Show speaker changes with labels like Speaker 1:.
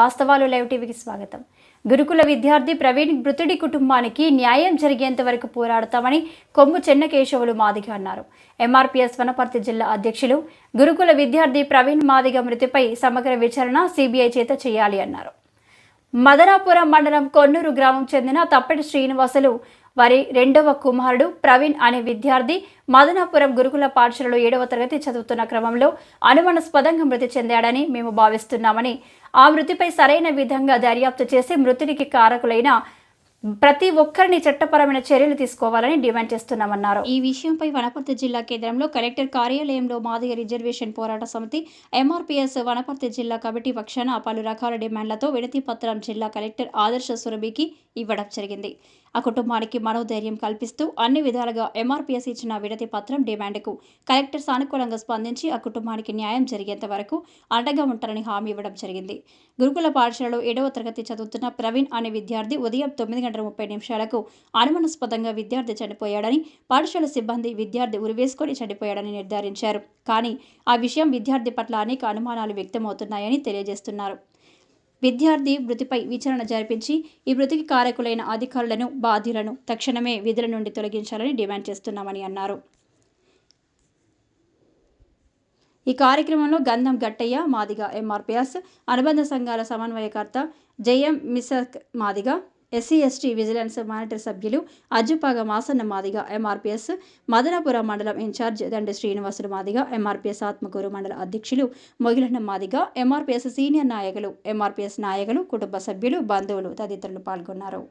Speaker 1: వాస్తవాలు లైవ్ టీవీకి స్వాగతం. గురుకుల విద్యార్థి ప్రవీణ్ మృతుడి కుటుంబానికి న్యాయం జరిగేంత వరకు పోరాడతామని కొమ్ము చెన్నకేశవులు మాదిగ అన్నారు. ఎంఆర్పీఎస్ వనపర్తి జిల్లా అధ్యక్షులు గురుకుల విద్యార్థి ప్రవీణ్ మాదిగ మృతిపై సమగ్ర విచారణ సిబిఐ చేత చేయాలి అన్నారు. మదనాపురం మండలం కొన్నూరు గ్రామం చెందిన తప్పటి శ్రీనివాసులు వారి రెండవ కుమారుడు ప్రవీణ్ అనే విద్యార్థి మదనాపురం గురుకుల పాఠశాలలో ఏడవ తరగతి చదువుతున్న క్రమంలో అనుమానాస్పదంగా మృతి చెందాడని మేము భావిస్తున్నామని ఆ మృతిపై సరైన విధంగా దర్యాప్తు చేసి మృతికి కారకులైన ప్రతి ఒక్కరిని చట్టపరమైన చర్యలు తీసుకోవాలని డిమాండ్ చేస్తున్నామన్నారు. ఈ విషయంపై వనపర్తి జిల్లా కేంద్రంలో కలెక్టర్ కార్యాలయంలో మాదిగ రిజర్వేషన్ పోరాట సమితి ఎంఆర్పీఎస్ వనపర్తి జిల్లా కమిటీ పక్షాన పలు రకాల డిమాండ్లతో వినతి పత్రం జిల్లా కలెక్టర్ ఆదర్శ సురభికి ఇవ్వడం జరిగింది. ఆ కుటుంబానికి మనోధైర్యం కల్పిస్తూ అన్ని విధాలుగా ఎంఆర్పీఎస్ ఇచ్చిన విడతి పత్రం డిమాండ్కు కలెక్టర్ సానుకూలంగా స్పందించి ఆ కుటుంబానికి న్యాయం జరిగేంత వరకు అండగా ఉంటారని హామీ ఇవ్వడం జరిగింది. గురుకుల పాఠశాలలో ఏడవ తరగతి చదువుతున్న ప్రవీణ్ అనే విద్యార్థి ఉదయం తొమ్మిది గంటల ముప్పై నిమిషాలకు అనుమానాస్పదంగా విద్యార్థి చనిపోయాడని పాఠశాల సిబ్బంది విద్యార్థి ఉరివేసుకొని చనిపోయాడని నిర్ధారించారు. కానీ ఆ విషయం విద్యార్థి పట్ల అనేక అనుమానాలు వ్యక్తమవుతున్నాయని తెలియజేస్తున్నారు. విద్యార్థి మృతిపై విచారణ జరిపించి ఈ మృతికి కారకులైన అధికారులను బాధ్యులను తక్షణమే విధుల నుండి తొలగించాలని డిమాండ్ చేస్తున్నామని అన్నారు. ఈ కార్యక్రమంలో గంధం గట్టయ్య మాదిగ ఎంఆర్పిఎస్ అనుబంధ సంఘాల సమన్వయకర్త Jayam మిసక్ Madiga SC ST vigilance monitor సభ్యులు అజ్జుపాగ మాసన్న మాదిగ ఎంఆర్పిఎస్ మదనాపురం మండలం ఇన్ఛార్జ్ దండి శ్రీనివాసులు మాదిగ ఎంఆర్పీఎస్ ఆత్మకూరు మండల అధ్యక్షులు మొగిలన్న మాదిగ ఎంఆర్పిఎస్ సీనియర్ నాయకులు ఎంఆర్పిఎస్ నాయకులు కుటుంబ సభ్యులు బంధువులు తదితరులు పాల్గొన్నారు.